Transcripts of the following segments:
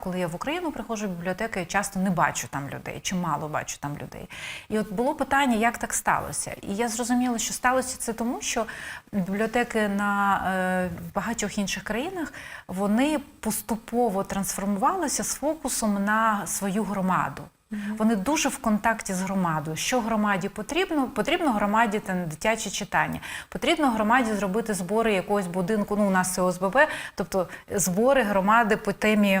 Коли я в Україну приходжу в бібліотеки, я часто не бачу там людей, чи мало бачу там людей. І от було питання, як так сталося. І я зрозуміла, що сталося це тому, що бібліотеки на е, багатьох інших країнах вони поступово трансформувалися з фокусом на свою громаду. Вони дуже в контакті з громадою. Що громаді потрібно? Потрібно громаді там, дитяче читання. Потрібно громаді зробити збори якогось будинку. Ну, у нас це ОСББ, тобто збори громади по темі.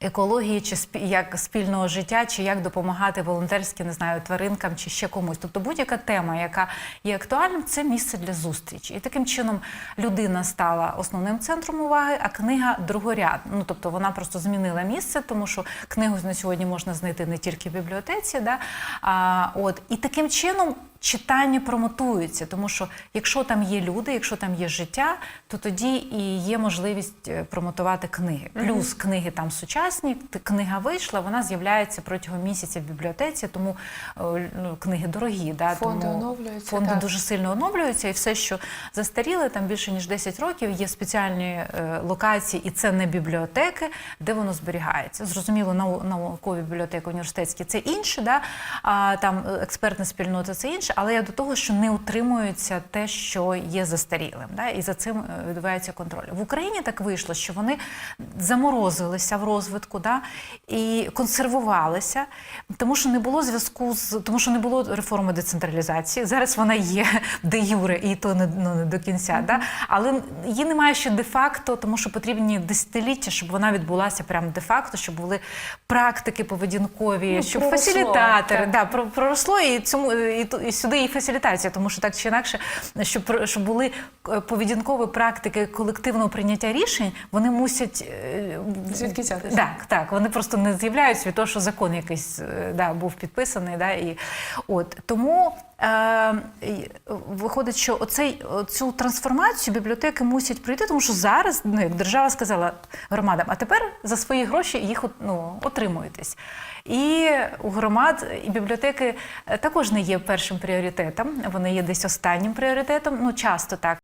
Екології чи як спільного життя, чи як допомагати волонтерськи, не знаю, тваринкам чи ще комусь. Тобто будь-яка тема, яка є актуальним, це місце для зустрічі. І таким чином людина стала основним центром уваги, а книга другорядна. Ну тобто вона просто змінила місце, тому що книгу на сьогодні можна знайти не тільки в бібліотеці. Да? А, от і таким чином. Читання промотується, тому що якщо там є люди, якщо там є життя, то тоді і є можливість е, промотувати книги. Плюс книги там сучасні, т- книга вийшла, вона з'являється протягом місяця в бібліотеці, тому ну, книги дорогі. Да, Фонди тому оновлюються, Фонди так. дуже сильно оновлюються, і все, що застаріле, там більше ніж 10 років, є спеціальні е, локації, і це не бібліотеки, де воно зберігається. Зрозуміло, нау- наукові бібліотеки університетські це інше, да? а там е, експертна спільнота це інше, але я до того, що не утримується те, що є застарілим. Да? І за цим е, відбувається контроль. В Україні так вийшло, що вони заморозилися в розвитку да? і консервувалися, тому що не було зв'язку з тому, що не було реформи децентралізації. Зараз вона є де юре, і то не, ну, не до кінця. Да? Але її немає ще де-факто, тому що потрібні десятиліття, щоб вона відбулася прямо де-факто, щоб були практики поведінкові, Ну, щоб проросло, фасилітатори, так. да, проросло і цьому і, і сюди і фасилітація, тому що так чи інакше, щоб, щоб були е, поведінкові практики колективного прийняття рішень, вони мусять е, Звідки взятися? Так, так. Вони просто не з'являються від того, що закон якийсь е, да, був підписаний. Да, і, от. Тому е, виходить, що оцей, цю трансформацію бібліотеки мусять пройти, тому що зараз, ну, як держава сказала громадам, а тепер за свої гроші їх ну, отримуєтесь. І у громад і бібліотеки е, також не є першим пріоритетом, вони є десь останнім пріоритетом, ну часто так.